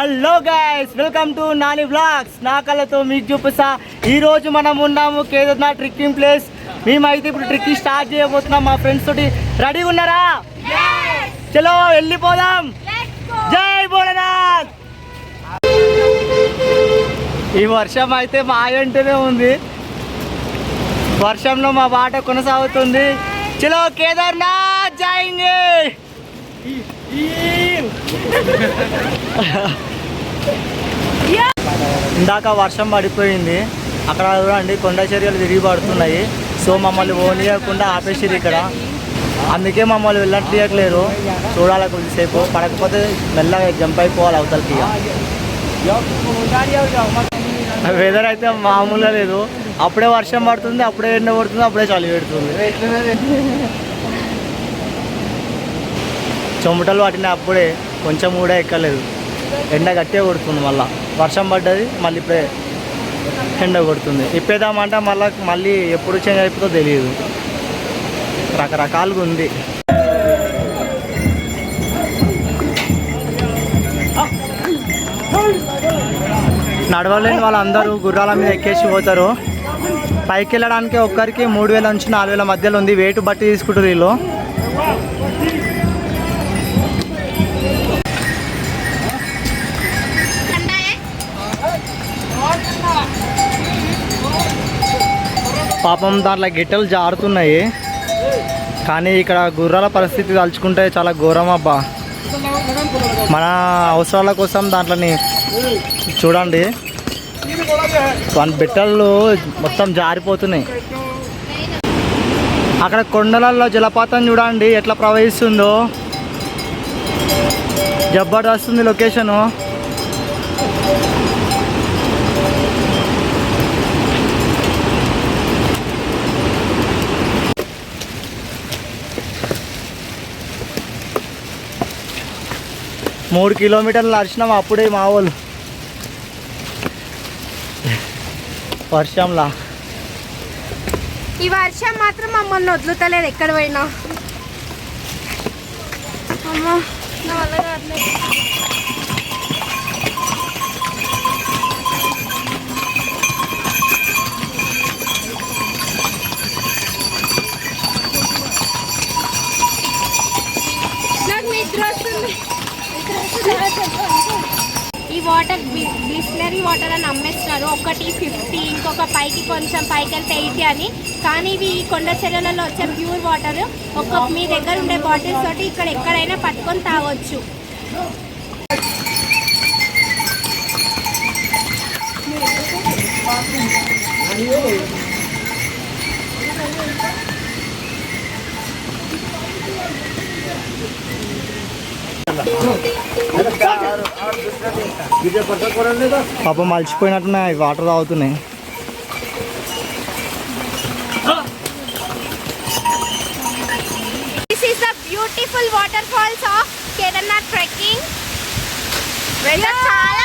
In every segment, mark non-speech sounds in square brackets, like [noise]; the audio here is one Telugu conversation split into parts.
Hello guys welcome to Nani blogs నా కళ్ళతో మీకు చూపిస్తా. ఈ రోజు మనం ఉన్నాము కేదార్నాథ్ ట్రిక్కింగ్ ప్లేస్ మేమైతే ఇప్పుడు ట్రిక్కింగ్ స్టార్ట్ చేయబోతున్నాం. మా ఫ్రెండ్స్ తోటి. రెడీ ఉన్నారా? చలో వెళ్ళిపోదాం. జై భోలేనాథ్. ఈ వర్షం అయితే మా ఇంటనే ఉంది. వర్షంలో మా బాట కొనసాగుతుంది. చలో కేదార్నాథ్. జాయింగే [laughs] ఇందాక వర్షం పడిపోయింది. అక్కడ చూడండి కొండ చర్యలు తిరిగి పడుతున్నాయి. సో మమ్మల్ని ఓనియకుండా ఆపేసిరు ఇక్కడ. అందుకే మమ్మల్ని వెళ్ళట్లేరు చూడాలి కొద్దిసేపు. పడకపోతే మెల్లగా జంప్ అయిపోవాలి అవతలకి ఇక. వెదర్ అయితే మామూలుగా లేదు. అప్పుడే వర్షం పడుతుంది అప్పుడే ఎండ పడుతుంది అప్పుడే చలి పెడుతుంది. చెమటలు పట్టిన అప్పుడే కొంచెం కూడా ఎక్కలేదు. ఎండ గట్టిగా కొడుతుంది మళ్ళీ. వర్షం పడ్డది మళ్ళీ ఇప్పుడే ఎండ కొడుతుంది. ఇప్పేదామంటే మళ్ళీ మళ్ళీ ఎప్పుడు చేంజ్ అయిపోతుందో తెలియదు రకరకాలుగా ఉంది. నడవలేని వాళ్ళందరూ గుర్రాల మీద ఎక్కేసి పోతారు. పైకి వెళ్ళడానికి ఒక్కరికి మూడు వేల నుంచి నాలుగు వేల మధ్యలో ఉంది. వెయిట్ బట్టి తీసుకుంటారు వీళ్ళు. పాపం దాంట్లో గిట్టలు జారుతున్నాయి. కానీ ఇక్కడ గుర్రాల పరిస్థితి తలుచుకుంటే చాలా ఘోరం అబ్బా. మన అవసరాల కోసం దాంట్లోని చూడండి. వన్ బిట్టలు మొత్తం జారిపోతున్నాయి. అక్కడ కొండలలో జలపాతం చూడండి ఎట్లా ప్రవహిస్తుందో. జబర్దస్త్ ఉంది లొకేషను. మూడు కిలోమీటర్లు నడిచినాం అప్పుడే మా వాళ్ళు. వర్షంలా. ఈ వర్షం మాత్రం మమ్మల్ని వదులుతలేదు ఎక్కడ పోయినా. అమ్మా నా వల్ల కావట్లేదు నాకు నిద్ర వస్తుంది ఈ వాటర్ బిస్లరీ వాటర్ అని ఒకటి ఫిఫ్టీ ఇంకొక పైకి కొంచెం పైకి వెళ్తే ఎయిటీ అని. కానీ ఇవి ఈ కొండ చెరువులలో వచ్చే ప్యూర్ వాటర్ ఒక మీ దగ్గర ఉండే బాటిల్స్ తోటి ఇక్కడ ఎక్కడైనా పట్టుకొని తాగొచ్చు. పాపం మలిచిపోయినట్టున్నాయి water తాగుతున్నాయి. This is the beautiful water falls of Kedarnath trekking weather చాలా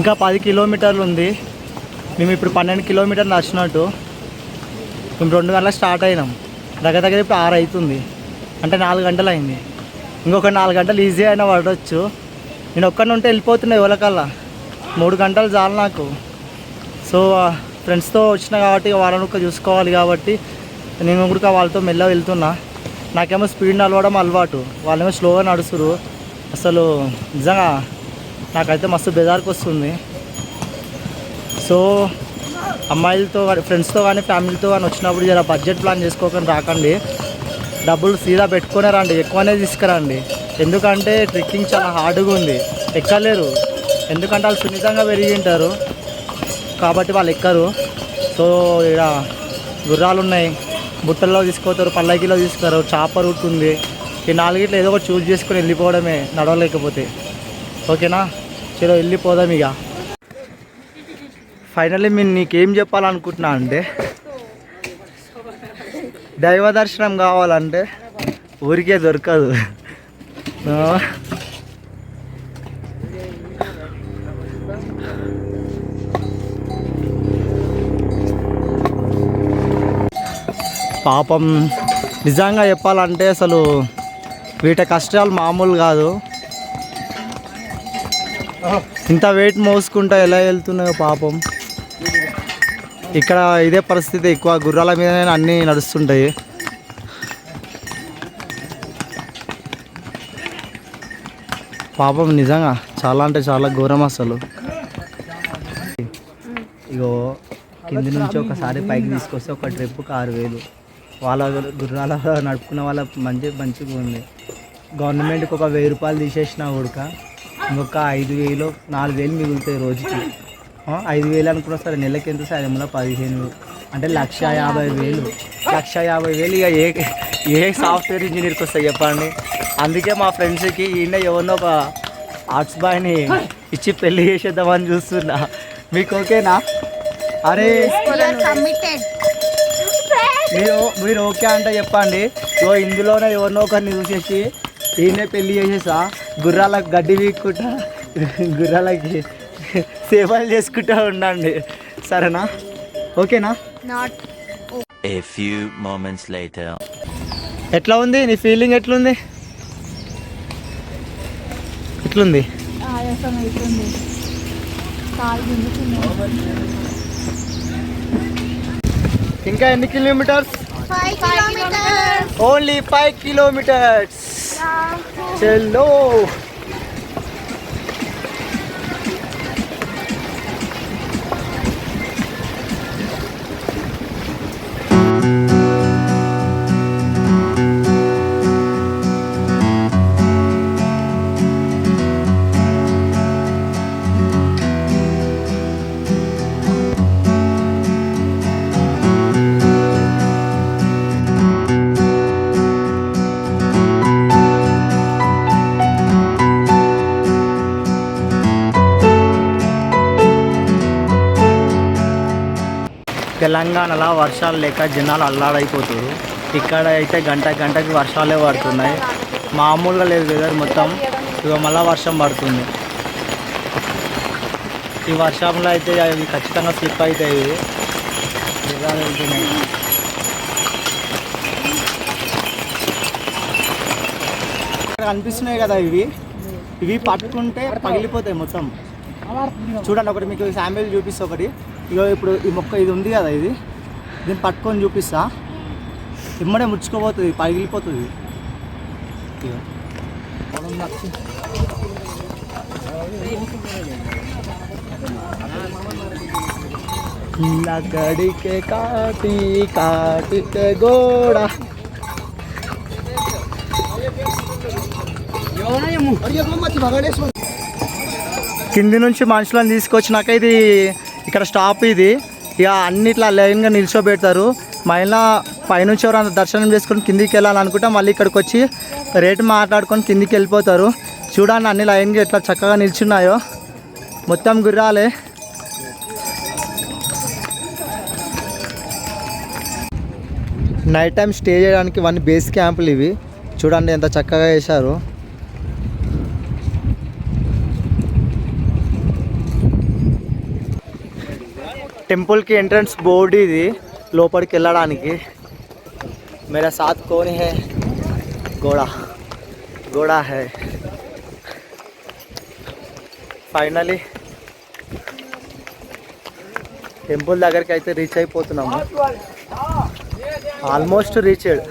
ఇంకా పది కిలోమీటర్లు ఉంది. మేము ఇప్పుడు పన్నెండు కిలోమీటర్లు నడిచినట్టు. మేము రెండు గంటలకు స్టార్ట్ అయినాం. దగ్గర దగ్గర ఇప్పుడు ఆరు అవుతుంది. అంటే నాలుగు గంటలు అయింది. ఇంకొక నాలుగు గంటలు ఈజీ అయినా పడవచ్చు నేను ఒక్కడిని ఉంటే వెళ్ళిపోతున్నా ఎవరికల్లా. మూడు గంటలు చాలు నాకు. సో ఫ్రెండ్స్తో వచ్చిన కాబట్టి వాళ్ళని ఒక చూసుకోవాలి కాబట్టి నేను కూడా వాళ్ళతో మెల్ల వెళ్తున్నా. నాకేమో స్పీడ్ నడవడం అలవాటు. వాళ్ళేమో స్లోగా నడుస్తురు అసలు నిజంగా నాకైతే మస్తు బెజార్కి వస్తుంది సో అమ్మాయిలతో కానీ ఫ్రెండ్స్తో కానీ ఫ్యామిలీతో కానీ వచ్చినప్పుడు జర బడ్జెట్ ప్లాన్ చేసుకోకుండా రాకండి. డబ్బులు సీదా పెట్టుకునే రండి ఎక్కువనే తీసుకురండి. ఎందుకంటే ట్రెక్కింగ్ చాలా హార్డ్గా ఉంది. ఎక్కలేరు. ఎందుకంటే వాళ్ళు సున్నితంగా పెరిగి ఉంటారు. కాబట్టి వాళ్ళు ఎక్కరు. సో ఇక్కడ గుర్రాలు ఉన్నాయి బుట్టల్లో తీసుకుపోతారు పల్లకిలో తీసుకుతారు చాప రూట్ ఉంది ఈ నాలుగిట్లో ఏదో ఒకటి చూజ్ చేసుకొని వెళ్ళిపోవడమే నడవలేకపోతే. ఓకేనా? చలో వెళ్ళిపోదాం ఇక. ఫైనల్లీ నేను నీకేం చెప్పాలనుకుంటున్నా అంటే దైవ దర్శనం కావాలంటే ఊరికే దొరకదు. పాపం నిజంగా చెప్పాలంటే అసలు వీటి కష్టాలు మామూలు కాదు. ఇంత వెయిట్ మోసుకుంటా ఎలా వెళ్తున్నాయో పాపం. ఇక్కడ ఇదే పరిస్థితి ఎక్కువ. గుర్రాల మీదనే అన్నీ నడుస్తుంటాయి. పాపం నిజంగా చాలా అంటే చాలా ఘోరం అసలు. ఇగో కింది నుంచి ఒకసారి పైకి తీసుకొస్తే ఒక ట్రిప్కి ఆరు వేలు. వాళ్ళ గుర్రాల నడుపుకున్న వాళ్ళ మంచి మంచిగా ఉంది. గవర్నమెంట్కి ఒక వెయ్యి రూపాయలు తీసేసిన ఉడక. ఇంకొక ఐదు వేలు నాలుగు వేలు మిగులుతాయి రోజుకి. ఐదు వేలు అనుకున్నా సరే నెలకి ఎంత సరే? మళ్ళీ పదిహేను అంటే లక్ష యాభై వేలు. లక్ష యాభై వేలు ఇక ఏ ఏ సాఫ్ట్వేర్ ఇంజనీర్కి వస్తాయి చెప్పండి. అందుకే మా ఫ్రెండ్స్కి ఈయన ఎవరినో ఒక ఆర్ట్స్ బాయ్ని ఇచ్చి పెళ్ళి చేసేద్దామని చూస్తున్నా. మీకు ఓకేనా? అరే మీరు మీరు ఓకే అంటే చెప్పండి. ఇందులోనే ఎవరినో ఒకరిని చూసేసి ఈయనే పెళ్ళి చేసేసా? గుర్రాలకు గడ్డి వీక్కుంటా గుర్రాలకి సేవలు చేసుకుంటా ఉండండి. సరేనా? ఓకేనా? Not A few moments later. ఎట్లా ఉంది? నీ ఫీలింగ్ ఎట్లుంది? ఎట్లుంది? ఇంకా ఎన్ని కిలోమీటర్స్? ఓన్లీ ఫైవ్ కిలోమీటర్స్ చలో తెలంగాణలో వర్షాలు లేక జనాలు అల్లాడైపోతారు ఇక్కడ అయితే గంట గంటకి వర్షాలే పడుతున్నాయి. మామూలుగా లేదు వెదర్ మొత్తం. ఇక మళ్ళీ వర్షం పడుతుంది. ఈ వర్షంలో అయితే అవి ఖచ్చితంగా స్లిప్ అవుతాయి. ఇవి. వెళ్తున్నాయి ఇక్కడ కనిపిస్తున్నాయి కదా ఇవి. ఇవి పట్టుకుంటే పగిలిపోతాయి మొత్తం. చూడండి ఒకటి మీకు శాంపిల్ చూపిస్తే ఒకటి. ఇక ఇప్పుడు ఈ మొక్క ఇది ఉంది కదా ఇది దీన్ని పట్టుకొని చూపిస్తా. ఇమ్మడే ముచ్చుకోబోతుంది పగిలిపోతుంది. లకడికే కాటి కాటికే గోడ. కింది నుంచి మనుషులను తీసుకొచ్చినాక ఇది ఇక్కడ స్టాప్ ఇది. ఇక అన్నిట్లా లైన్గా నిల్చోబెడతారు. మళ్ళీ పైనుంచి ఎవరైనా దర్శనం చేసుకొని కిందికి వెళ్ళాలనుకుంటే మళ్ళీ ఇక్కడికి వచ్చి రేటు మాట్లాడుకొని కిందికి వెళ్ళిపోతారు. చూడండి అన్ని లైన్గా ఎట్లా చక్కగా నిల్చున్నాయో. మొత్తం గుర్రాలే. నైట్ టైం స్టే చేయడానికి వన్ బేస్ క్యాంపులు ఇవి. చూడండి ఎంత చక్కగా వేశారు టెంపుల్కి ఎంట్రన్స్ బోర్డు ఇది లోపలికి వెళ్ళడానికి मेरा साथ कौन है घोड़ा घोड़ा है ఫైనలీ టెంపుల్ దగ్గరికి అయితే reach అయిపోతున్నాము almost reached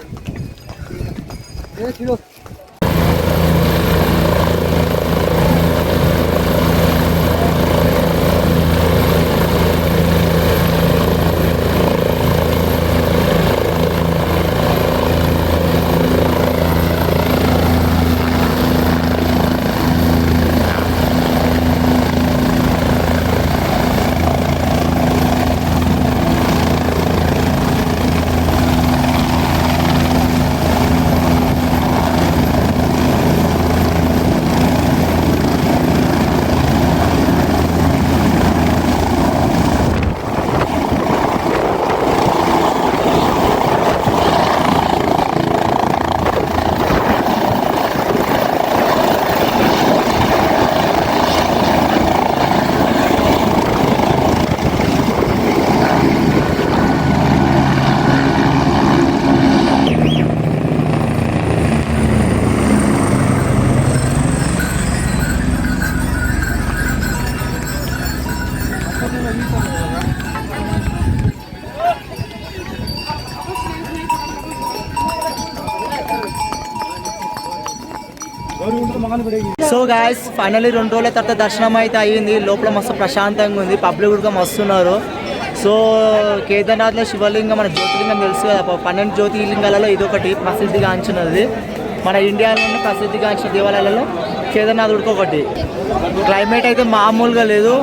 guys finally రెండు రోజుల తర్వాత దర్శనం అయితే అయ్యింది లోపల మస్తు ప్రశాంతంగా ఉంది. పబ్లిక్ కూడా మస్తున్నారు సో కేదార్నాథ్లో శివలింగం మన జ్యోతిలింగం తెలుసు కదా. పన్నెండు జ్యోతిర్లింగాలలో ఇదొకటి ప్రసిద్ధిగాంచినది మన ఇండియాలోనే ప్రసిద్ధిగాంచిన దేవాలయాలలో కేదార్నాథుడికి ఒకటి. క్లైమేట్ అయితే మామూలుగా లేదు.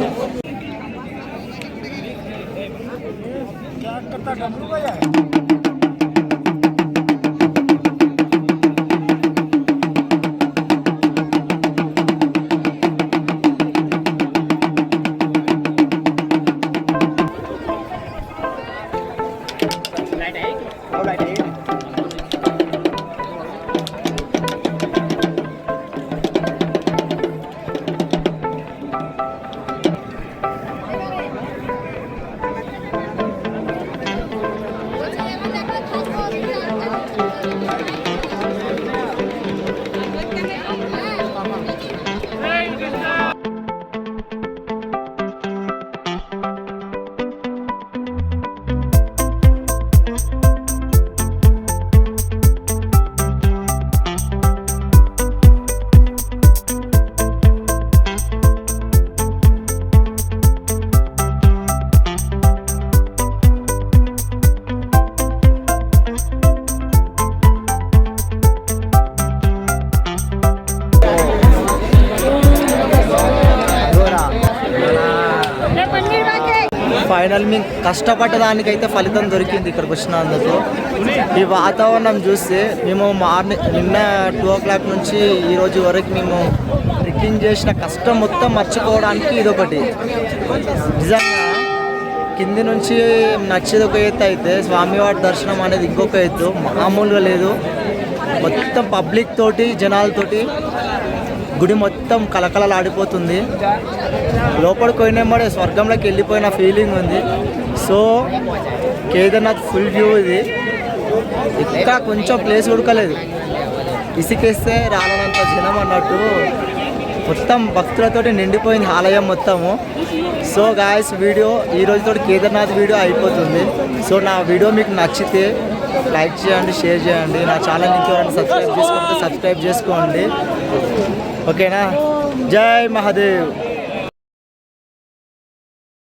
ఫైనల్ మేము కష్టపడ్డ దానికైతే ఫలితం దొరికింది ఇక్కడికి వచ్చినందుకు. ఈ వాతావరణం చూస్తే మేము మార్నింగ్ నిన్న టూ ఓ క్లాక్ నుంచి ఈరోజు వరకు మేము ట్రెక్కింగ్ చేసిన కష్టం మొత్తం మర్చిపోవడానికి ఇదొకటి. నిజంగా కింది నుంచి నచ్చేది ఒక ఎత్తు అయితే స్వామివారి దర్శనం అనేది ఇంకొక ఎత్తు. మామూలుగా లేదు. మొత్తం పబ్లిక్ తోటి జనాలతోటి గుడి మొత్తం కలకలలాడిపోతుంది లోపలికి పోయినమ్మడే స్వర్గంలోకి వెళ్ళిపోయిన ఫీలింగ్ ఉంది. సో కేదార్నాథ్ ఫుల్ వ్యూ ఇది. ఇక్కడ కొంచెం ప్లేస్ ఉడకలేదు. ఇసుకేస్తే రాలనంత జనం అన్నట్టు మొత్తం భక్తులతోటి నిండిపోయింది ఆలయం మొత్తము. సో గాయస్ వీడియో ఈ రోజుతో కేదార్నాథ్ వీడియో అయిపోతుంది. సో నా వీడియో మీకు నచ్చితే లైక్ చేయండి షేర్ చేయండి. నా ఛానల్ ఇంకెవరైనా సబ్స్క్రైబ్ చేసుకుంటే సబ్స్క్రైబ్ చేసుకోండి. ఓకేనా జై మహాదేవ్